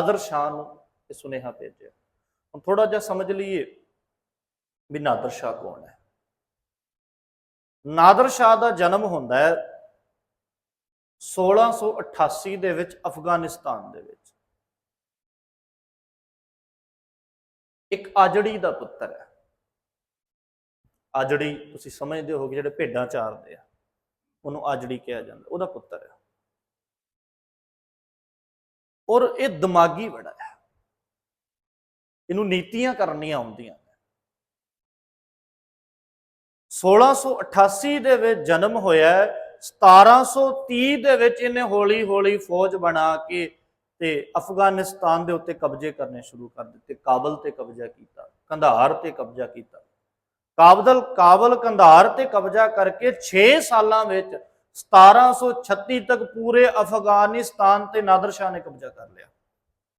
ਨਾਦਰ ਸ਼ਾਹ ਨੂੰ ਇਹ ਸੁਨੇਹਾ ਭੇਜਿਆ। ਹੁਣ ਥੋੜਾ ਜਿਹਾ ਸਮਝ ਲਈਏ ਵੀ ਨਾਦਰ ਸ਼ਾਹ ਕੌਣ ਹੈ। ਨਾਦਰ ਸ਼ਾਹ ਦਾ ਜਨਮ ਹੁੰਦਾ ਹੈ 1688 ਦੇ ਵਿੱਚ ਅਫਗਾਨਿਸਤਾਨ ਦੇ ਵਿੱਚ। ਇੱਕ ਆਜੜੀ ਦਾ ਪੁੱਤਰ ਹੈ। ਆਜੜੀ ਤੁਸੀਂ ਸਮਝਦੇ ਹੋਗੇ ਜਿਹੜੇ ਭੇਡਾਂ ਚਾਰਦੇ ਆ, ਉਹਨੂੰ ਆਜੜੀ ਕਿਹਾ ਜਾਂਦਾ, ਉਹਦਾ ਪੁੱਤਰ ਹੈ। ਔਰ ਇਹ ਦਿਮਾਗੀ ਬੜਾ ਹੈ। ਇਹਨੂੰ ਨੀਤੀਆਂ ਕਰਨੀਆਂ ਆਉਂਦੀਆਂ ਨੇ। 1688 ਦੇ ਵਿੱਚ ਜਨਮ ਹੋਇਆ 1730 ਦੇ ਵਿੱਚ ਇਹਨੇ ਹੌਲੀ ਹੌਲੀ ਫੌਜ ਬਣਾ ਕੇ ਤੇ ਅਫਗਾਨਿਸਤਾਨ ਦੇ ਉੱਤੇ ਕਬਜ਼ੇ ਕਰਨੇ ਸ਼ੁਰੂ ਕਰ ਦਿੱਤੇ, ਕਾਬਲ ਤੇ ਕਬਜ਼ਾ ਕੀਤਾ, ਕੰਧਾਰ ਤੇ ਕਬਜ਼ਾ ਕੀਤਾ। ਕਾਬਲ ਕਾਬਲ ਕੰਧਾਰ ਤੇ ਕਬਜ਼ਾ ਕਰਕੇ 6 ਸਾਲਾਂ ਵਿੱਚ 1736 ਤੱਕ ਪੂਰੇ ਅਫਗਾਨਿਸਤਾਨ ਤੇ ਨਾਦਰ ਸ਼ਾਹ ਨੇ ਕਬਜ਼ਾ ਕਰ ਲਿਆ।